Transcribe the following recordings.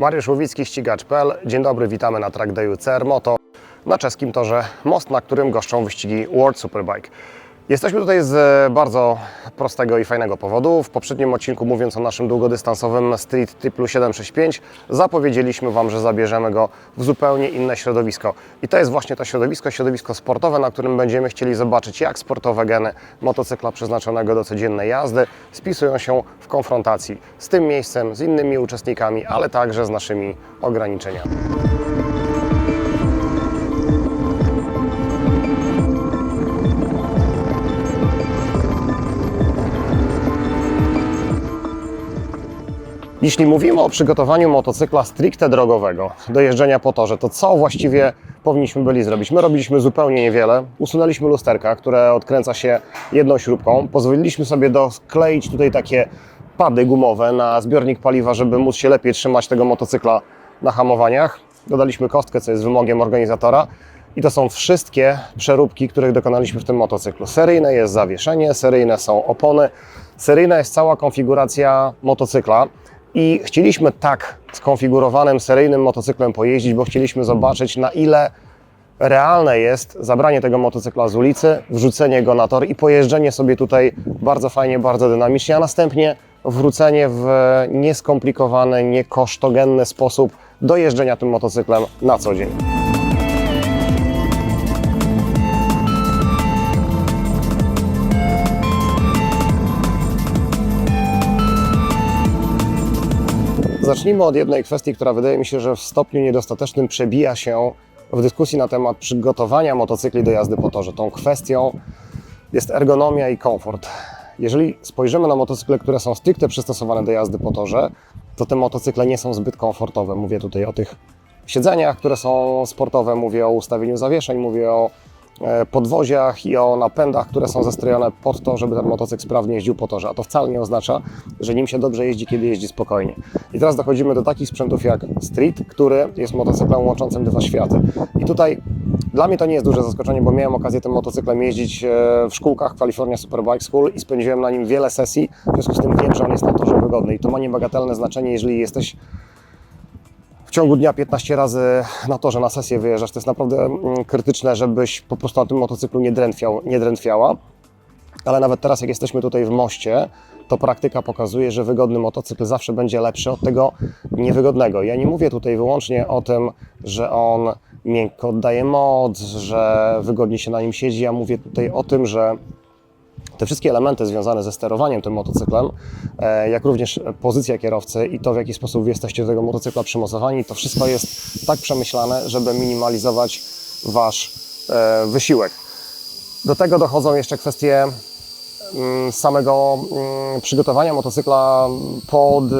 Mariusz Łowicki, ścigacz.pl. Dzień dobry, witamy na track dayu CR Moto na czeskim torze Most, na którym goszczą wyścigi World Superbike. Jesteśmy tutaj z e, bardzo prostego i fajnego powodu. W poprzednim odcinku, mówiąc o naszym długodystansowym Street Triplu 765, zapowiedzieliśmy Wam, że zabierzemy go w zupełnie inne środowisko. I to jest właśnie to środowisko, środowisko sportowe, na którym będziemy chcieli zobaczyć, jak sportowe geny motocykla przeznaczonego do codziennej jazdy spisują się w konfrontacji z tym miejscem, z innymi uczestnikami, ale także z naszymi ograniczeniami. Jeśli mówimy o przygotowaniu motocykla stricte drogowego do jeżdżenia po torze, to co właściwie powinniśmy byli zrobić? My robiliśmy zupełnie niewiele. Usunęliśmy lusterka, które odkręca się jedną śrubką. Pozwoliliśmy sobie doskleić tutaj takie pady gumowe na zbiornik paliwa, żeby móc się lepiej trzymać tego motocykla na hamowaniach. Dodaliśmy kostkę, co jest wymogiem organizatora. I to są wszystkie przeróbki, których dokonaliśmy w tym motocyklu. Seryjne jest zawieszenie, seryjne są opony, seryjna jest cała konfiguracja motocykla. I chcieliśmy tak skonfigurowanym seryjnym motocyklem pojeździć, bo chcieliśmy zobaczyć, na ile realne jest zabranie tego motocykla z ulicy, wrzucenie go na tor i pojeżdżenie sobie tutaj bardzo fajnie, bardzo dynamicznie, a następnie wrócenie w nieskomplikowany, niekosztogenny sposób do jeżdżenia tym motocyklem na co dzień. Zacznijmy od jednej kwestii, która wydaje mi się, że w stopniu niedostatecznym przebija się w dyskusji na temat przygotowania motocykli do jazdy po torze. Tą kwestią jest ergonomia i komfort. Jeżeli spojrzymy na motocykle, które są stricte przystosowane do jazdy po torze, to te motocykle nie są zbyt komfortowe. Mówię tutaj o tych siedzeniach, które są sportowe, mówię o ustawieniu zawieszeń, mówię o podwoziach i o napędach, które są zestrojone pod to, żeby ten motocykl sprawnie jeździł po torze. A to wcale nie oznacza, że nim się dobrze jeździ, kiedy jeździ spokojnie. I teraz dochodzimy do takich sprzętów jak Street, który jest motocyklem łączącym dwa światy. I tutaj dla mnie to nie jest duże zaskoczenie, bo miałem okazję tym motocyklem jeździć e, w szkółkach California Superbike School i spędziłem na nim wiele sesji, w związku z tym wiem, że on jest na torze wygodny. I to ma niebagatelne znaczenie, jeżeli jesteś w ciągu dnia 15 razy na torze, na sesję wyjeżdżasz. To jest naprawdę mm, krytyczne, żebyś po prostu na tym motocyklu nie, drętwiał, nie drętwiała. Ale nawet teraz, jak jesteśmy tutaj w moście, to praktyka pokazuje, że wygodny motocykl zawsze będzie lepszy od tego niewygodnego. Ja nie mówię tutaj wyłącznie o tym, że on miękko oddaje moc, że wygodnie się na nim siedzi. Ja mówię tutaj o tym, że te wszystkie elementy związane ze sterowaniem tym motocyklem, e, jak również pozycja kierowcy i to, w jaki sposób jesteście do tego motocykla przymocowani, to wszystko jest tak przemyślane, żeby minimalizować wasz e, wysiłek. Do tego dochodzą jeszcze kwestie mm, samego mm, przygotowania motocykla pod y,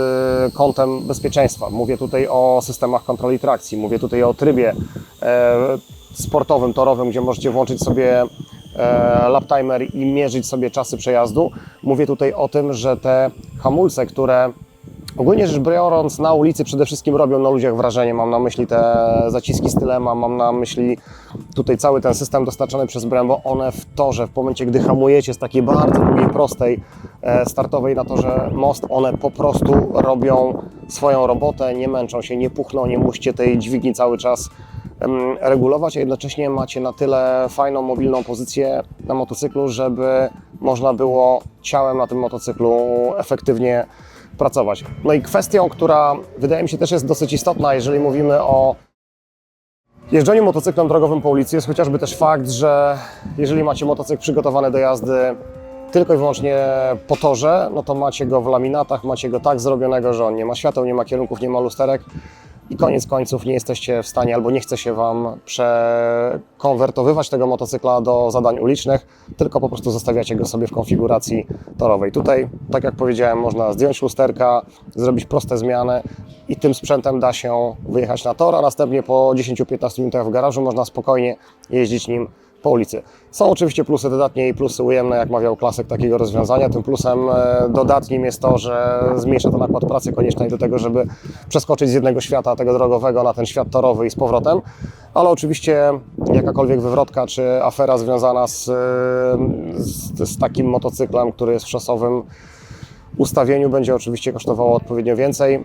kątem bezpieczeństwa. Mówię tutaj o systemach kontroli trakcji, mówię tutaj o trybie e, sportowym, torowym, gdzie możecie włączyć sobie e, lap timer i mierzyć sobie czasy przejazdu. Mówię tutaj o tym, że te hamulce, które Ogólnie rzecz biorąc, na ulicy przede wszystkim robią na ludziach wrażenie. Mam na myśli te zaciski stylema, mam na myśli tutaj cały ten system dostarczany przez Brembo. One w torze, w momencie gdy hamujecie z takiej bardzo długiej, prostej, e, startowej na torze most, one po prostu robią swoją robotę, nie męczą się, nie puchną, nie musicie tej dźwigni cały czas regulować, a jednocześnie macie na tyle fajną, mobilną pozycję na motocyklu, żeby można było ciałem na tym motocyklu efektywnie pracować. No i kwestią, która wydaje mi się też jest dosyć istotna, jeżeli mówimy o jeżdżeniu motocyklem drogowym po ulicy, jest chociażby też fakt, że jeżeli macie motocykl przygotowany do jazdy tylko i wyłącznie po torze, no to macie go w laminatach, macie go tak zrobionego, że on nie ma świateł, nie ma kierunków, nie ma lusterek i koniec końców nie jesteście w stanie albo nie chce się Wam przekonwertowywać tego motocykla do zadań ulicznych, tylko po prostu zostawiacie go sobie w konfiguracji torowej. Tutaj, tak jak powiedziałem, można zdjąć lusterka, zrobić proste zmiany i tym sprzętem da się wyjechać na tor, a następnie po 10-15 minutach w garażu można spokojnie jeździć nim po ulicy. Są oczywiście plusy dodatnie i plusy ujemne, jak mawiał klasyk takiego rozwiązania. Tym plusem e, dodatnim jest to, że zmniejsza to nakład pracy koniecznej do tego, żeby przeskoczyć z jednego świata, tego drogowego, na ten świat torowy i z powrotem. Ale oczywiście jakakolwiek wywrotka czy afera związana z, e, z, z takim motocyklem, który jest w szosowym ustawieniu, będzie oczywiście kosztowało odpowiednio więcej.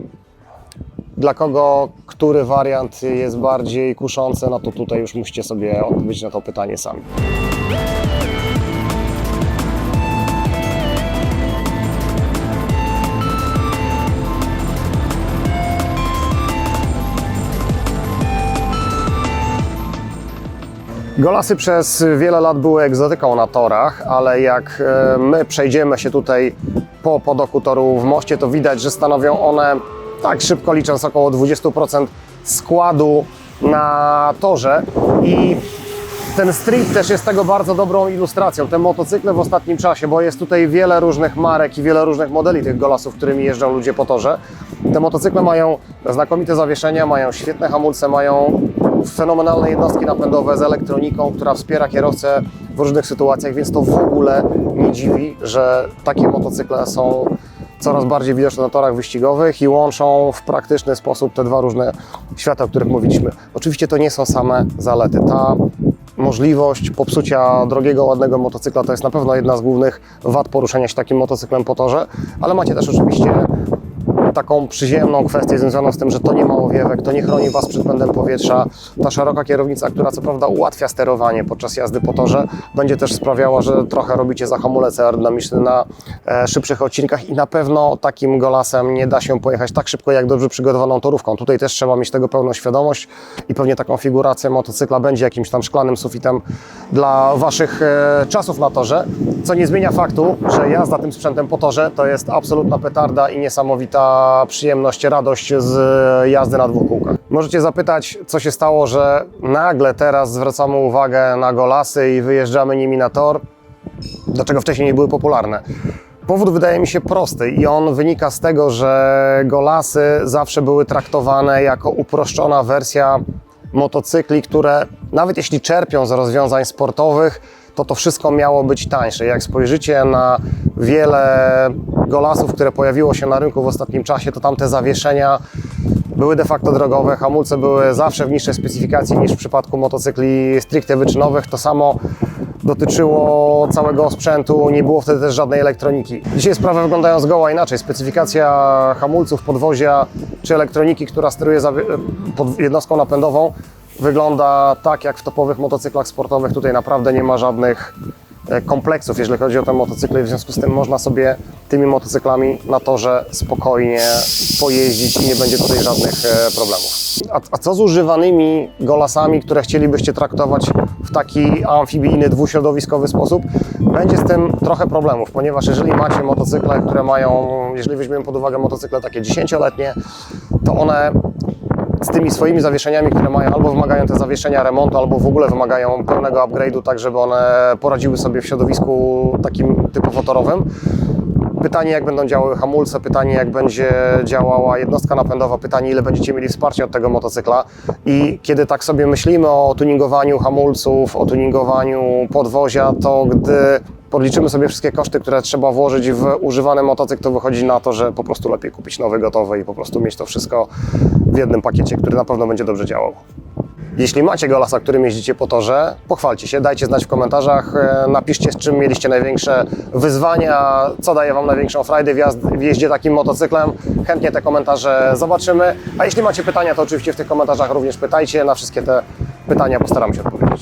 Dla kogo który wariant jest bardziej kuszący, no to tutaj już musicie sobie odpowiedzieć na to pytanie sami. Golasy przez wiele lat były egzotyką na torach, ale jak e, my przejdziemy się tutaj po podoku toru w moście, to widać, że stanowią one, tak szybko licząc, około 20% składu na torze i ten street też jest tego bardzo dobrą ilustracją. Te motocykle w ostatnim czasie, bo jest tutaj wiele różnych marek i wiele różnych modeli tych golasów, którymi jeżdżą ludzie po torze. Te motocykle mają znakomite zawieszenia, mają świetne hamulce, mają fenomenalne jednostki napędowe z elektroniką, która wspiera kierowcę w różnych sytuacjach, więc to w ogóle nie dziwi, że takie motocykle są coraz bardziej widoczne na torach wyścigowych i łączą w praktyczny sposób te dwa różne światy, o których mówiliśmy. Oczywiście to nie są same zalety. Ta możliwość popsucia drogiego, ładnego motocykla to jest na pewno jedna z głównych wad poruszania się takim motocyklem po torze, ale macie też oczywiście taką przyziemną kwestię związaną z tym, że to nie ma owiewek, to nie chroni Was przed pędem powietrza. Ta szeroka kierownica, która co prawda ułatwia sterowanie podczas jazdy po torze, będzie też sprawiała, że trochę robicie za hamulec aerodynamiczny na e, szybszych odcinkach i na pewno takim golasem nie da się pojechać tak szybko, jak dobrze przygotowaną torówką. Tutaj też trzeba mieć tego pełną świadomość i pewnie taką konfiguracja motocykla będzie jakimś tam szklanym sufitem dla Waszych e, czasów na torze, co nie zmienia faktu, że jazda tym sprzętem po torze to jest absolutna petarda i niesamowita przyjemność, radość z jazdy na dwóch kółkach. Możecie zapytać, co się stało, że nagle teraz zwracamy uwagę na golasy i wyjeżdżamy nimi na tor. Dlaczego wcześniej nie były popularne? Powód wydaje mi się prosty i on wynika z tego, że golasy zawsze były traktowane jako uproszczona wersja motocykli, które nawet jeśli czerpią z rozwiązań sportowych, to to wszystko miało być tańsze. Jak spojrzycie na wiele golasów, które pojawiło się na rynku w ostatnim czasie, to tam te zawieszenia były de facto drogowe, hamulce były zawsze w niższej specyfikacji niż w przypadku motocykli stricte wyczynowych. To samo dotyczyło całego sprzętu, nie było wtedy też żadnej elektroniki. Dzisiaj sprawy wyglądają zgoła inaczej. Specyfikacja hamulców, podwozia czy elektroniki, która steruje jednostką napędową wygląda tak jak w topowych motocyklach sportowych. Tutaj naprawdę nie ma żadnych e, kompleksów, jeżeli chodzi o te motocykle. W związku z tym można sobie tymi motocyklami na torze spokojnie pojeździć i nie będzie tutaj żadnych e, problemów. A, a co z używanymi golasami, które chcielibyście traktować w taki amfibijny, dwuśrodowiskowy sposób? Będzie z tym trochę problemów, ponieważ jeżeli macie motocykle, które mają, jeżeli weźmiemy pod uwagę motocykle takie 10-letnie, to one z tymi swoimi zawieszeniami, które mają, albo wymagają te zawieszenia remontu, albo w ogóle wymagają pełnego upgrade'u, tak żeby one poradziły sobie w środowisku takim typowo torowym. Pytanie, jak będą działały hamulce, pytanie, jak będzie działała jednostka napędowa, pytanie, ile będziecie mieli wsparcia od tego motocykla. I kiedy tak sobie myślimy o tuningowaniu hamulców, o tuningowaniu podwozia, to gdy podliczymy sobie wszystkie koszty, które trzeba włożyć w używany motocykl, to wychodzi na to, że po prostu lepiej kupić nowy, gotowy i po prostu mieć to wszystko w jednym pakiecie, który na pewno będzie dobrze działał. Jeśli macie golasa, którym jeździcie po torze, pochwalcie się, dajcie znać w komentarzach, e, napiszcie z czym mieliście największe wyzwania, co daje Wam największą frajdę w, jazd- w jeździe takim motocyklem. Chętnie te komentarze zobaczymy. A jeśli macie pytania, to oczywiście w tych komentarzach również pytajcie. Na wszystkie te pytania postaram się odpowiedzieć.